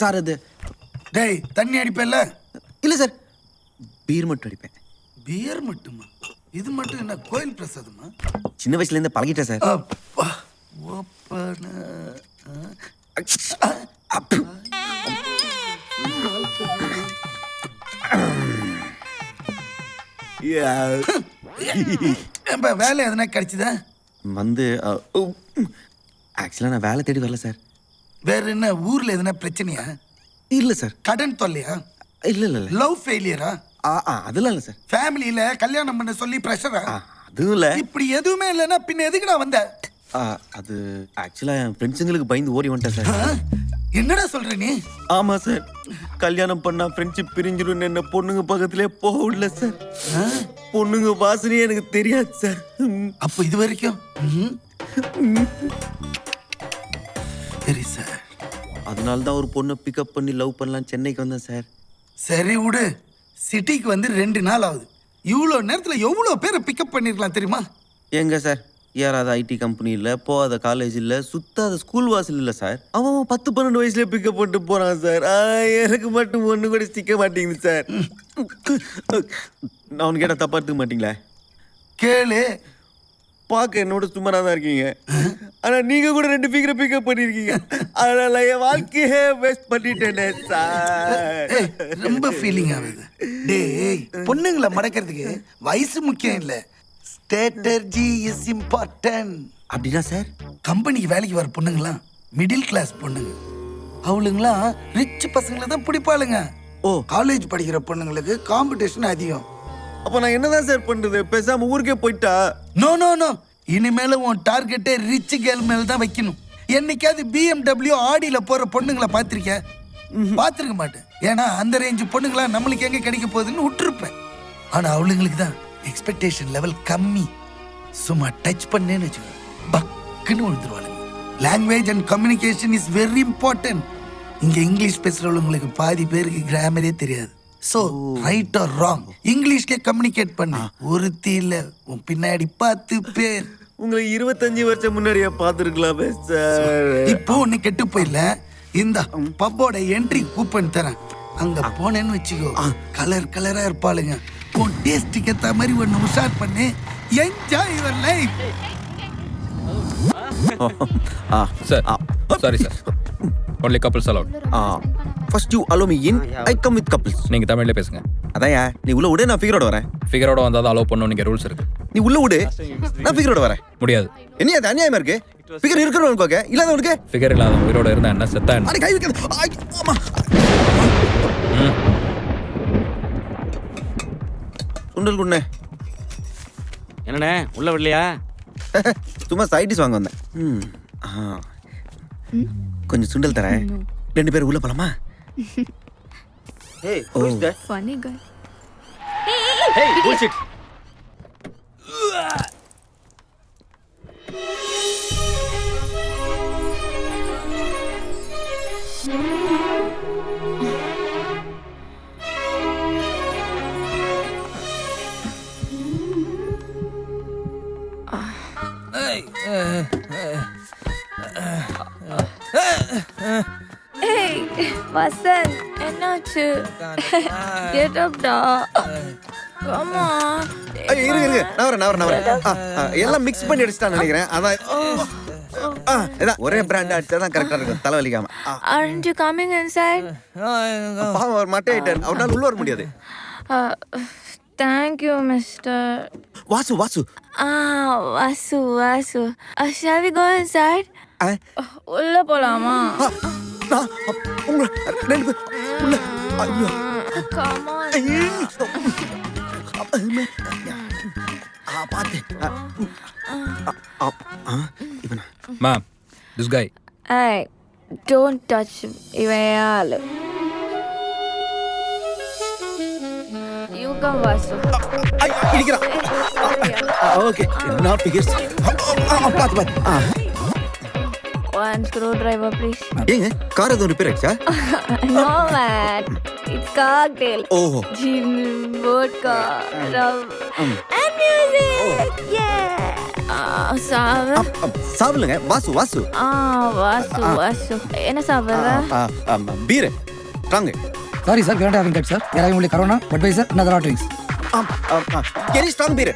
Sir அது டேய் தண்ணி அடிப்பேல்ல இல்லை சார். பீர் மட்டும் அடிப்பேன். பியர் மட்டுமா? இது மட்டும் என்ன கோயில் பிரசாதமா? சின்ன வயசுலேருந்து பழகிட்டேன் சார். அப்பா ஓப்பன. ஏன்பா வேலை எதனா கிடைச்சதா? வந்து ஆக்சுவலாக நான் வேலை தேடி வரல சார். வேற என்ன ஊர்ல எதனா பிரச்சனையா? இல்லை சார். கடன் தொல்லையா? இல்லை இல்லை இல்லை. லவ் ஃபெயிலியரா ஆ ஆ அதெல்லாம் இல்லை சார். ஃபேமிலியில கல்யாணம் பண்ண சொல்லி ப்ரெஷரா அதுவும் இல்லை. இப்படி எதுவுமே இல்லைன்னா பின்ன எதுக்கு நான் வந்த? ஆ, அது ஆக்சுவலாக என் ஃப்ரெண்ட்ஸுங்களுக்கு பயந்து ஓடி வந்துட்டேன் சார்? என்னடா சொல்ற நீ? ஆமா சார். கல்யாணம் பண்ணா ஃப்ரெண்ட்ஷிப் பிரிஞ்சிடும் என்ன பொண்ணுங்க பக்கத்திலே போக விடல சார்? பொண்ணுங்க வாசனையே எனக்கு தெரியாது சார். அப்போ இது வரைக்கும். சரி சார். அதனால தான் ஒரு பொண்ணை பிக்கப் பண்ணி லவ் பண்ணலாம். சென்னைக்கு வந்தேன் சார். சரி விடு. சிட்டிக்கு வந்து ரெண்டு நாள் ஆகுது. இவ்வளோ நேரத்தில் எவ்வளோ பேரை பிக்கப் பண்ணிருக்கலாம் தெரியுமா? எங்க சார் ஏறாத ஐடி கம்பெனி இல்ல போகாத காலேஜ் இல்ல சுத்தாத ஸ்கூல் வாசல் இல்ல சார். அவன் அவன் பத்து பன்னெண்டு வயசுல பிக்கப் பண்ணிட்டு போறான் சார். ஆ, எனக்கு மட்டும் ஒண்ணு கூட சிக்க மாட்டேங்குது சார். நான் உனக்கு கேட்ட தப்பா எடுத்துக்க மாட்டீங்களா? கேளு. பார்க்க என்னோட சுமாரா தான் இருக்கீங்க. ஆனா நீங்க கூட ரெண்டு ஃபிகரை பிக்கப் பண்ணிருக்கீங்க. அதனால என் வாழ்க்கையே வேஸ்ட் பண்ணிட்டேனே சார் ரொம்ப ஃபீலிங் ஆகுது டேய் பொண்ணுங்களை மடக்கிறதுக்கு வயசு முக்கியம் இல்ல. ஸ்ட்ராட்டஜி இஸ் இம்பார்ட்டன்ட் அப்படின்னா சார் கம்பெனிக்கு வேலைக்கு வர பொண்ணுங்களாம் மிடில் கிளாஸ் பொண்ணுங்க. அவளுங்களாம் ரிச் பசங்களை தான் பிடிப்பாளுங்க. ஓ. காலேஜ் படிக்கிற பொண்ணுங்களுக்கு காம்படிஷன் அதிகம். அப்ப நான் என்னதான் சார் பண்றது? பேசாம ஊருக்கே போயிட்டா? நோ நோ நோ இனிமேல உன் டார்கெட்டே ரிச் கேர்ள் மேல தான் வைக்கணும். என்னைக்காவது பிஎம்டபிள்யூ ஆடியில போற பொண்ணுங்களை பார்த்திருக்க பார்த்திருக்க மாட்டேன். ஏன்னா அந்த ரேஞ்சு பொண்ணுங்களா நம்மளுக்கு எங்க கிடைக்க போகுதுன்னு விட்டுருப்பேன். ஆனா அவளுங்களுக்கு தான் எக்ஸ்பெக்டேஷன் லெவல் கம்மி. சும்மா டச் பண்ணேன்னு வச்சுக்கோ. பக்குன்னு விழுந்துருவாளுங்க. Language and communication is very important இங்க இங்கிலீஷ் பேசுறவங்களுக்கு பாதி பேருக்கு கிராமரே தெரியாது. சோ ரைட் ஆர் ராங் இங்கிலீஷ்ல கம்யூனிகேட் பண்ணு. ஒருத்தி இல்ல உன் பின்னாடி பத்து பேர். உங்களை இருபத்தஞ்சு வருஷம் முன்னாடியே பார்த்துருக்கலாமே சார். இப்போ ஒண்ணு கெட்டு போயில இந்த பப்போட என்ட்ரி கூப்பன் தரேன். அங்க போனேன்னு வச்சுக்கோ கலர் கலரா இருப்பாளுங்க. உன் டேஸ்டுக்கு ஏத்த மாதிரி ஒன்னு உஷார் பண்ணு. Enjoy your life sir sorry sir only couples allowed ah first you allow me in I come with couples நீங்கள் தமிழ்ல பேசுங்க. அதான்யா நீ உள்ள விடு நான் ஃபிகரோட வரேன். ஃபிகரோட வந்தால் தான் அலோவ் பண்ணணும் நீங்கள் ரூல்ஸ் இருக்கு. நீ உள்ள விடு நான் ஃபிகரோட வரேன். முடியாது. என்ன அது அநியாயமா இருக்கு? ஃபிகர் இருக்கிறவனுக்கு ஓகே இல்லாதவனுக்கு ஃபிகர் இல்லாத உயிரோட இருந்தா என்ன செத்தா என்ன? கை வைக்காத. ஆமா ம். சுண்டல் குண்ணே. என்னண்ணே உள்ள விடலையா? சும்மா சைடிஸ் வாங்க வந்தேன். ம் ஆ. கொஞ்சம் சுண்டல் தரேன். ரெண்டு பேரும் உள்ள போலாமா? ஓ. Funny guy. Hey, வசந்த் என்னாச்சு? கெட் அப் டா கம் ஆன் ஐய், இருங்க இருங்க நான் வரேன் நான் வரேன் நான் வரேன். ஆ, ஆ, எல்லாம் மிக்ஸ் பண்ணி அடிச்சிட்டான்னு நினைக்கிறேன். அதான் ஆ, இதான் ஒரே பிராண்ட் அடிச்சா தான் கரெக்டா இருக்கும். தலைவலிக்காம. ஆ, aren't you coming inside பாவம் அவர் மட்டை ஆயிட்டார். அவனால உள்ள வர முடியாது. thank you mister. Vasu Vasu. ah Vasu Vasu. Shall we go inside? ஆ, உள்ள போலாமா? உங்களை ரெண்டு உள்ள. ஐயோ. ஆ, இவனா? மேம் திஸ் கை இவன் ஆளு. வாசு இடிக்கிறான். ஓகே. நான் ஃபிகர்ஸ் one screwdriver please ஏங்க கார் எதுவும் ரிப்பேர் ஆயிடுச்சா no man it's cocktail ஓஹோ gin vodka rum and music yeah சாவு அப், அப், சாப்பிடுங்க வாசு வாசு ஆ வாசு வாசு என்ன சாப்பிட்ற beer strong Sorry, sir, we don't have that, sir. We are having only Corona, Budweiser, and other hot drinks. கெரி strong beer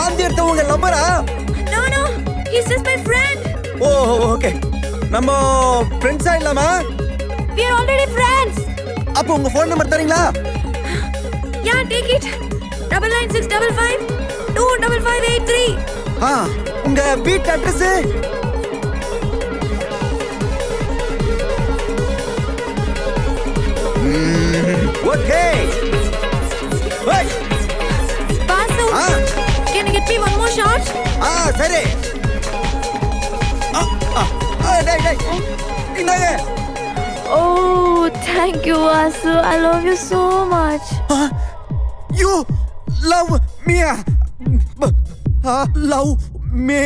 பாந்தி எடுத்த உங்க லவ்வரா no no he's just my friend oh okay நம்ம ஃப்ரெண்ட்ஸா இல்லாமா? We are already friends. அப்போ உங்க phone number தரீங்களா? Yeah take it. Double nine six double five two double five eight three. ஆ உங்க வீட்டு அட்ரஸ் ஓகே ஆ சரி. ஆ, ஆ, ஆ, டேய் டேய். இந்தாங்க. oh thank you Vasu I love you so much. You love me love me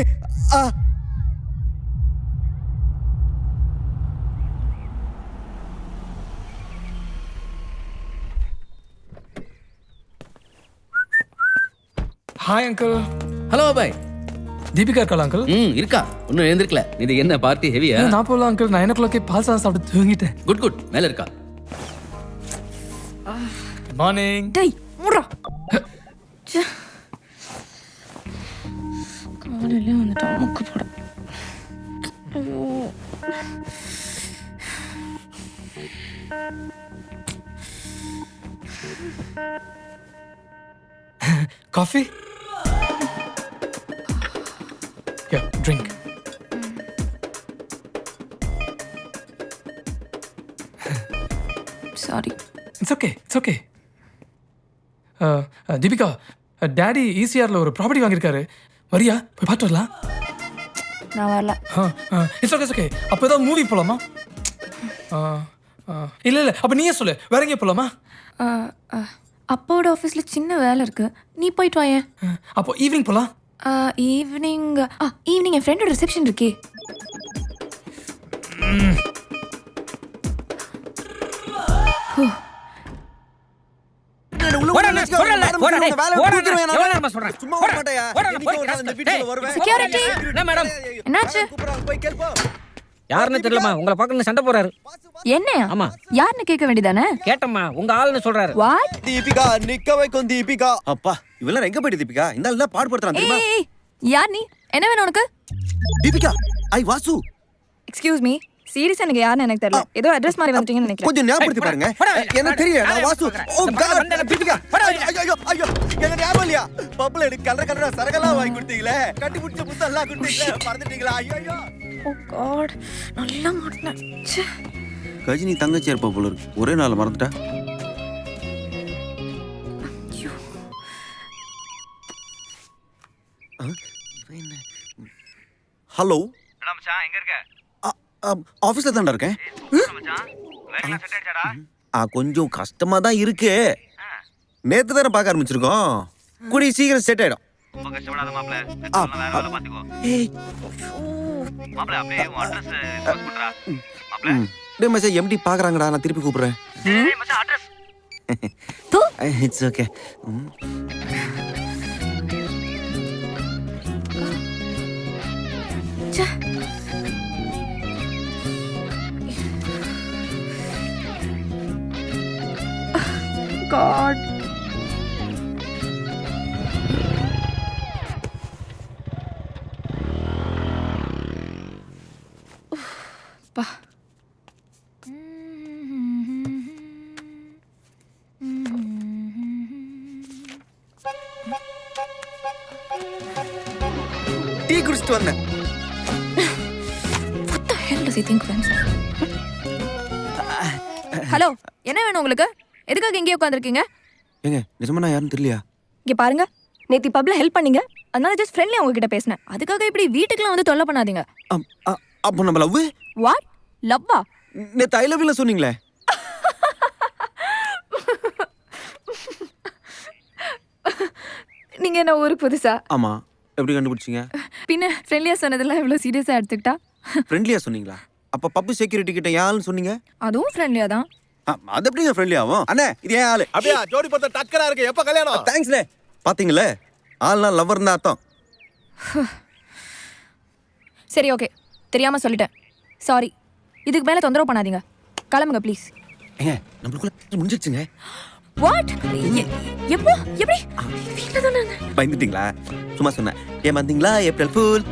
hi uncle hello bye Deepika இருக்காளா uncle ம் இருக்கா. இன்னும் எழுந்திருக்கல. இது என்ன பார்ட்டி ஹெவியா நான் போகலாம் அங்கிள் நைன் ஓ கிளாக்கே பால் சாதம் சாப்பிட்டு தூங்கிட்டேன். குட் குட் மேல இருக்கா. மார்னிங் டேய் முறா காலையிலே வந்துட்டான் முக்கு போட. Coffee yeah drink sorry it's okay it's okay Deepika daddy ஈசிஆரில் ஒரு ப்ராப்பர்ட்டி வாங்கியிருக்காரு. வரியா? போய் பார்த்து வரலாம். நான் வரல. இட்ஸ் ஓகே ஓகே அப்போ ஏதாவது மூவி போகலாமா இல்லை இல்லை அப்போ நீயே சொல்லு. வேற எங்கேயும் போகலாமா அப்பாவோட ஆஃபீஸில் சின்ன வேலை இருக்கு. நீ போயிட்டு வாயேன். அப்போ ஈவினிங் போகலாம் ஈவினிங் ஆ ஈவினிங் என் ஃப்ரெண்டோட ரிசப்ஷன் இருக்கே. செக்யூரிட்டி என்னாச்சு? யாருன்னு தெரியலமா உங்களை பார்க்கணும் சண்டை போறாரு என்னையா? ஆமா. யாருன்னு கேட்க வேண்டியதானே? கேட்டம்மா உங்க ஆளுன்னு சொல்றாரு. வாட் தீபிகா நிக்க வைக்கும் தீபிகா. அப்பா. இவெல்லாம் எங்க போயிட்டு தீபிகா? இந்த ஆள் தான் பாடுபடுத்துறான் தெரியுமா? ஏய் யார் நீ? என்ன வேணும் உனக்கு? Deepika I Vasu. Excuse me serious எனக்கு யாருன்னு எனக்கு தெரியல. ஏதோ அட்ரஸ் மாதிரி வந்துட்டீங்கன்னு நினைக்கிறேன். கொஞ்சம் ஞாபகப்படுத்தி பாருங்க. எனக்கு தெரியல நான் வாசு. ஓ காட் தீபிகா ஐயோ ஐயோ ஐயோ எனக்கு ஞாபகம் இல்லையா? பப்ல எனக்கு கலர் கலரா சரகெல்லாம் வாங்கி கொடுத்தீங்களே? கட்டி பிடிச்ச புத்தம் எல்லாம் கொடுத்தீங்களே? மறந்துட்டீங்களா? ஐயோ ஐயோ. ஓ காட் நல்லா மாட்டினேன். கஜினி தங்கச்சி இருப்பா போல இருக்கு. ஒரே நாள் மறந்துட்டா? ஹலோ ஆஃபீஸ்ல தான்டா இருக்கேன். ஆ கொஞ்சம் கஷ்டமா தான் இருக்கு. நேத்து தானே பார்க்க ஆரம்பிச்சிருக்கோம். கூடிய சீக்கிரம் செட் ஆயிடும். எம்டி பாக்குறாங்கடா நான் திருப்பி கூப்பிடுறேன். It's okay God. பா டீ குடிச்சிட்டு வந்தேன் because you think friends hello என்ன வேணும் உங்களுக்கு? எதுக்காக இங்கே உட்காந்துருக்கீங்க ஏங்க நிஜமா நான் யாரும் தெரியலையா? இங்கே பாருங்க நேத்தி பப்ல ஹெல்ப் பண்ணீங்க. அதனால ஜஸ்ட் ஃப்ரெண்ட்லி உங்ககிட்ட பேசினேன். அதுக்காக இப்படி வீட்டுக்குலாம் வந்து தொல்லை பண்ணாதீங்க. அப்போ நம்ம லவ் வாட் லவ்வா நேத்து ஐ லவ்ல சொன்னீங்களே? நீங்க என்ன ஊருக்கு புதுசா? ஆமா. எப்படி கண்டுபிடிச்சீங்க? பின்ன ஃப்ரெண்ட்லியா சொன்னதெல்லாம் இவ்வளவு சீரியஸா எடுத்துக்கிட்டா? ஃப்ரெண்ட்லியா சொன்னீங்களா? அப்ப பப்பு செக்யூரிட்டி கிட்ட யாருன்னு சொன்னீங்க? அதுவும் ஃப்ரெண்ட்லியா தான். ஆ, அது எப்படிங்க ஃப்ரெண்ட்லி ஆகும்? அண்ணே இது ஏன் ஆளு? அப்படியா ஜோடி பத்த டக்கரா இருக்கு எப்ப கல்யாணம்? தேங்க்ஸ்ண்ணே பாத்தீங்களே ஆள்னா லவ்வர் தான் அர்த்தம். சரி ஓகே தெரியாம சொல்லிட்டேன். சாரி இதுக்கு மேல தொந்தரவு பண்ணாதீங்க. கிளம்புங்க ப்ளீஸ் ஏங்க நம்மளுக்குள்ள முடிஞ்சிருச்சுங்க. வாட் எப்போ? எப்படி? வீட்டில் தானே பயந்துட்டீங்களா? சும்மா சொன்னேன். ஏமாந்தீங்களா வந்தீங்களா? April fool.